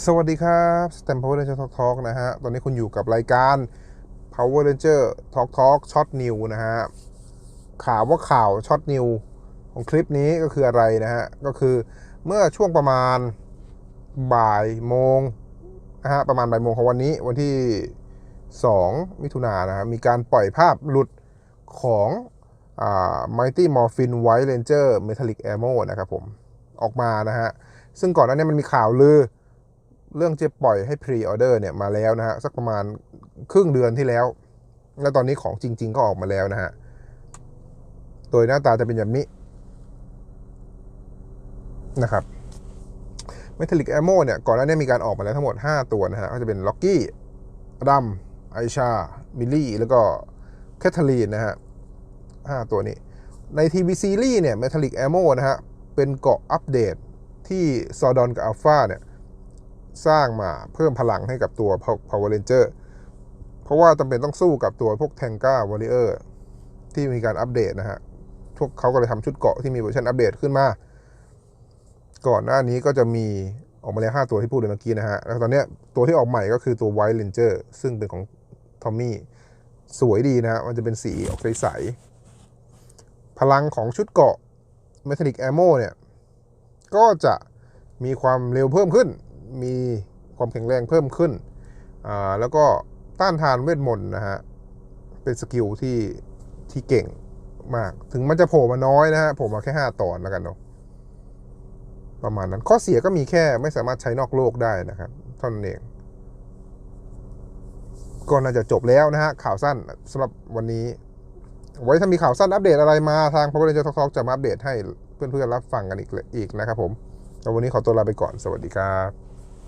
สวัสดีครับสแตม Power Ranger Talk Talk นะฮะ ตอนนี้คุณอยู่กับรายการ Power Ranger Talk Talk ช็อตนิวนะฮะ ข่าวว่าข่าวช็อตนิวของคลิปนี้ก็คืออะไรนะฮะ ก็คือเมื่อช่วงประมาณบ่ายโมงนะฮะ ประมาณบ่ายโมงของวันนี้วันที่ 2 มิถุนายนนะฮะ มีการปล่อยภาพหลุดของอ่า Mighty Morphin White Ranger Metallic Ammo นะครับผม ออกมานะฮะ ซึ่งก่อนหน้านี้มันมีข่าวลือ เรื่องจะปล่อยให้พรีออเดอร์เนี่ยมาแล้วนะฮะสักประมาณครึ่งเดือนที่แล้ว แล้วตอนนี้ของจริง ๆ ก็ออกมาแล้วนะฮะโดยหน้าตาจะเป็นแบบนี้นะครับ Metallic Ammo เนี่ยก่อนหน้านี้มีการออกมาแล้วทั้งหมด 5 ตัวนะฮะก็จะเป็นล็อกกี้ดัมไอชา มิลลี่ แล้วก็แคทเธอรีนนะฮะ5ตัวนี้ ใน TV ซีรีส์เนี่ย Metallic Ammo นะฮะ เป็นเกาะอัปเดตที่ซอดอนกับอัลฟาเนี่ย สร้างมาเพิ่มพลังให้กับตัว Power Ranger เพราะว่าจำเป็นต้องสู้กับตัวพวก t a n g a Warrior ที่มีการอัปเดตนะฮะพวกเขาก็เลยทำชุดเกราะที่มีเวอร์ชันอัปเดตขึ้นมา ก่อนหน้านี้ก็จะมีออกมาแล้ว5ตัวที่พูดไปเมื่อกี้นะฮะ แล้วตอนนี้ตัวที่ออกใหม่ก็คือตัว White Ranger ซึ่งเป็นของทอมมี่สวยดีนะฮะมันจะเป็นสีออกใสๆพลังของชุดเกราะ Metallic Ammo เนี่ย ก็จะมีความเร็วเพิ่มขึ้น มีความแข็งแรงเพิ่มขึ้นอ่าแล้วก็ต้านทานเวทมนต์นะฮะ เป็นสกิลที่ที่เก่งมาก ถึงมันจะโผล่มาน้อยนะฮะโผล่มาแค่ 5 ตอนแล้วกันเนาะ ประมาณนั้น ข้อเสียก็มีแค่ไม่สามารถใช้นอกโลกได้นะครับเท่านั้นเอง ก็น่าจะจบแล้วนะฮะ ข่าวสั้นสำหรับวันนี้ ไว้ถ้ามีข่าวสั้นอัปเดตอะไรมาทาง Power Ranger Talk Talk จะมาอัปเดตให้เพื่อนๆรับฟังกันอีกอีกนะครับผมแล้ววันนี้ขอตัวลาไปก่อน สวัสดีครับ